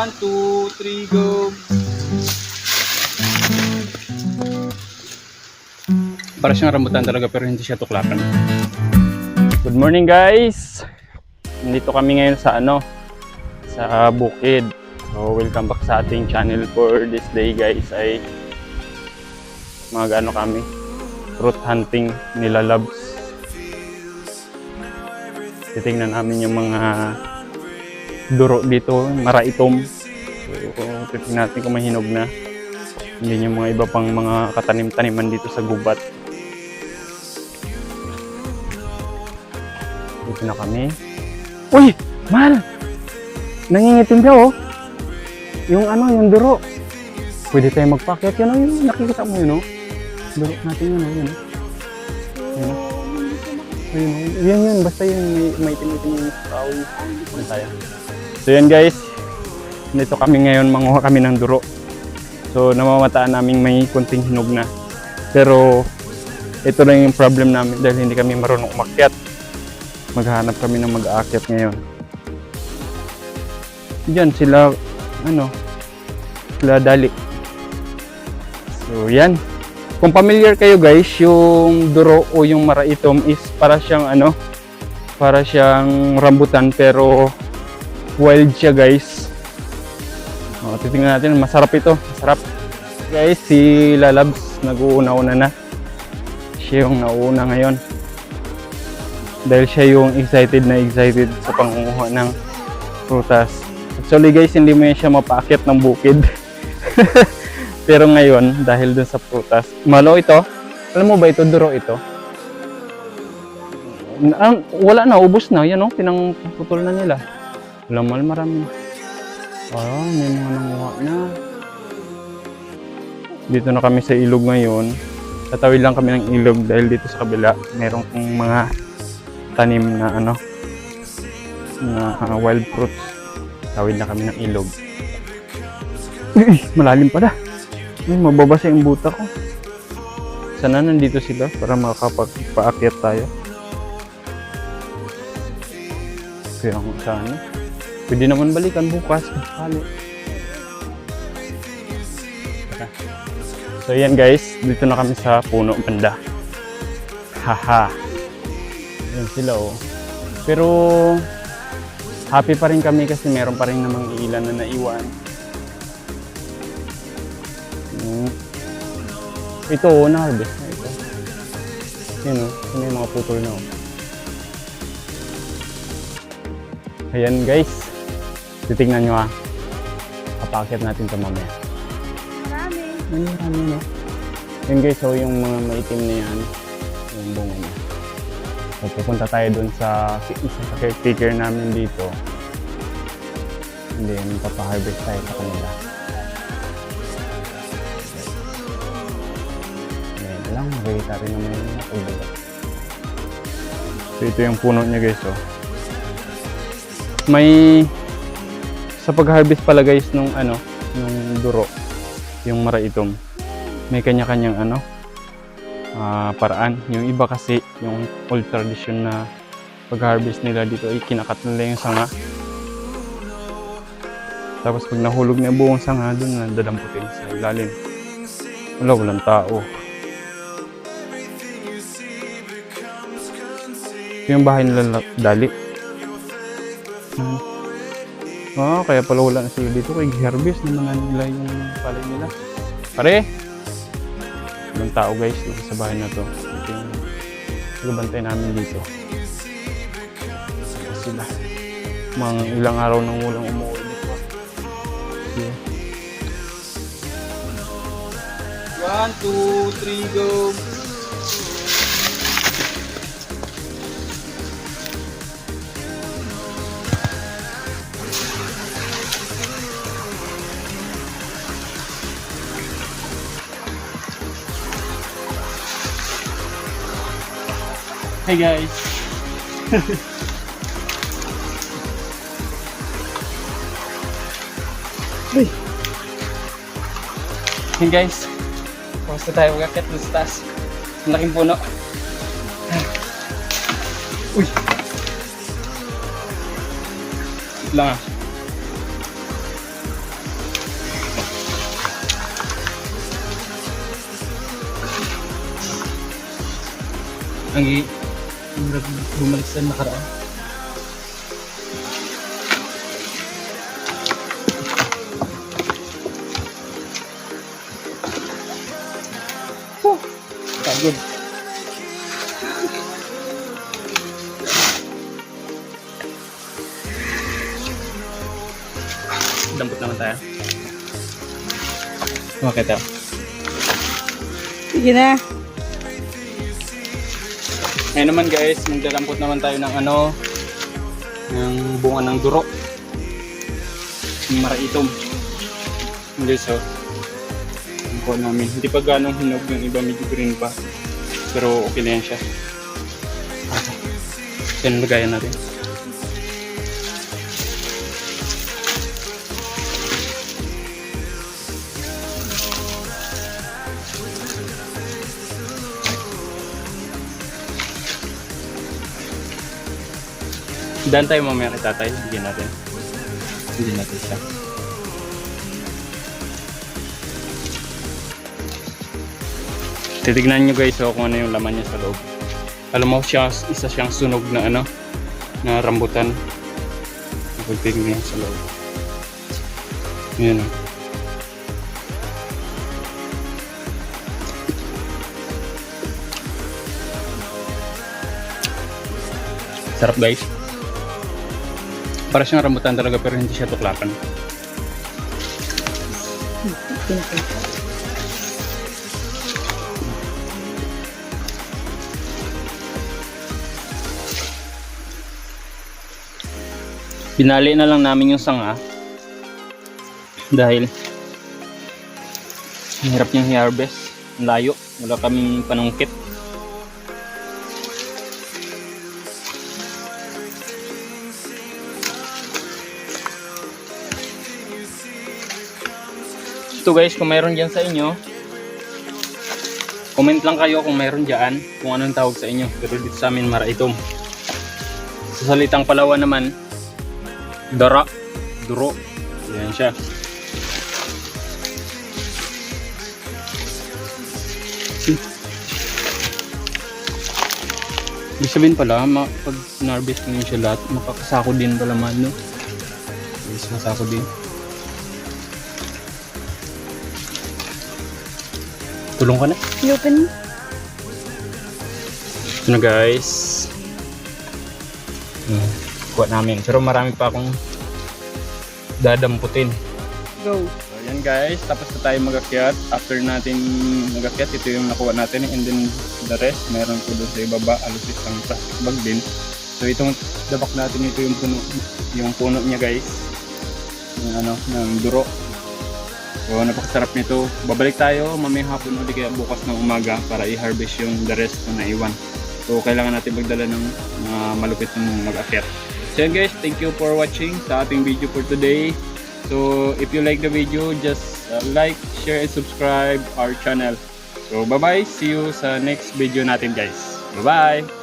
One, two, three, go. Para siyang rambutan talaga pero hindi siya tuklapan. Good morning guys! Nandito kami ngayon sa ano, sa bukid. So welcome back sa ating channel for this day guys ay mag ano kami, fruit hunting nila loves. Titingnan namin yung mga duro dito, maraitom. So, titingnan natin kung mahinog na. Hindi yung mga iba pang mga katanim-taniman dito sa gubat. Dito na kami. Uy! Mal! Nangingitim ka oh! Yung ano, yung duro. Pwede tayo magpakyat. Yan oh, yung nakikita mo yun oh. Duro natin yun oh, yun oh. Yun oh. Ayun, oh. Yun yun, basta yun may, may tinitin yung kahoy. Ano tayo? So yan guys, dito kami ngayon, manguha kami ng duro. So namamataan namin may kunting hinog na. Pero ito na yung problem namin dahil hindi kami marunong umakyat. Maghanap kami ng mag-aakyat ngayon. Diyan sila, ano, sila dali. So yan. Kung familiar kayo guys, yung duro o yung maraitom is para siyang ano, para siyang rambutan pero wild siya guys. O, titingnan natin, masarap ito, masarap. Guys, si Lalabs nag-uuna-una na. Siya yung nauuna ngayon. Dahil siya yung excited na excited sa pangunguha ng prutas. Actually guys, hindi mo siya mapaakyat ng bukid. Pero ngayon, dahil dun sa prutas, malo ito. Alam mo ba ito, duro ito? Na- wala na, ubos na. Yan o, pinangputol na nila. Lamal marami. Ah, may mga nanguha na. Dito na kami sa ilog ngayon. Tatawid lang kami ng ilog dahil dito sa kabila merong mga tanim na ano na ah, wild fruits. Tawid na kami ng ilog. Uy, malalim pala. Uy, mababasa yung buta ko. Sana nandito sila para makakapagpaakyat tayo. Kaya kung sana. Pwede naman balikan bukas. Tara. So yan guys, dito na kami sa puno banda. Haha. Yan sila oh. Pero happy pa rin kami kasi meron pa rin namang ilan na naiwan. Hmm. Ito oh, na-harvest na ito. Yan oh, yung mga putol na oh. Ayan guys, titignan nyo ah. Kapakit natin ito mamaya. Marami. Ano marami no? Yun guys, so yung mga maitim na yan, yung bunga niya. So pupunta tayo dun sa isa sa caretaker namin dito. And then papaharvest tayo sa kanila. Ngayon lang, makikita rin naman yung nakulog. So ito yung puno niya guys oh. May sa pag-harvest pala guys nung ano, nung duro, yung maraitom, may kanya-kanyang ano, ah, paraan. Yung iba kasi, yung old tradition na pag-harvest nila dito ay kinakat nila yung sanga. Tapos pag nahulog na buong sanga, doon na dadamputin sa ilalim. Wala, walang tao. Yung bahay nila la- dali. Hmm. Ah, kaya pala wala na sila dito kay harvest naman na nila yung palay nila. Pare! Ibang tao guys dito sa bahay na to. Ito yung nagbantay namin dito. Ito sila. Mga ilang araw nang walang umuwi dito. Yeah. One, two, three, go! Hey guys. Uy. hey guys. Kamusta tayo magkakit dun sa taas? Ang laking puno. Uy. Lang ah. ang i- bumalik sa nakaraan. Pagod. Dampot naman tayo. Okay tayo. Sige na. Ngayon naman guys, magdalampot naman tayo ng ano, ng bunga ng duro. Yung maraitom. Guys, so, ang kuha namin. Hindi pa ganong hinog yung iba, medyo green pa. Pero okay na yan siya. Yan, lagayan natin. Daan tayo mamaya kay tatay. Bigyan natin. Bigyan natin siya. Titignan nyo guys oh, kung ano yung laman niya sa loob. Alam mo siya, isa siyang sunog na ano, na rambutan. Pagtignan niya sa loob. Yan oh. Sarap guys. Para siyang rambutan talaga pero hindi siya tuklapan. Pinali na lang namin yung sanga dahil hirap niyang i-harvest. Layo. Wala kaming panungkit. Ito guys, kung mayroon dyan sa inyo, comment lang kayo kung mayroon dyan, kung anong tawag sa inyo. Pero dito sa amin, maraitom. Sa salitang Palawan naman, dara, duro. Yan siya. Ibig sabihin pala, pag narvest mo yun siya lahat, makakasako din pala man, no? Yes, masako din. Tulong ka na. I-open mo. Ito na guys. Hmm, kuha namin. Pero marami pa akong dadamputin. Go. So yan guys, tapos na tayo magakyat. After natin magakyat, ito yung nakuha natin. And then the rest, meron po doon sa ibaba, alos isang plastic bag din. So itong dabak natin, ito yung puno, yung puno niya guys. Yung ano, ng duro. So napakasarap nito. Babalik tayo mamayang hapon ulit kaya bukas ng umaga para i-harvest yung the rest na naiwan. So kailangan natin magdala ng mga malupit ng mag-akyat. So yan guys, thank you for watching sa ating video for today. So if you like the video, just uh, like, share, and subscribe our channel. So bye bye, see you sa next video natin guys. Bye bye!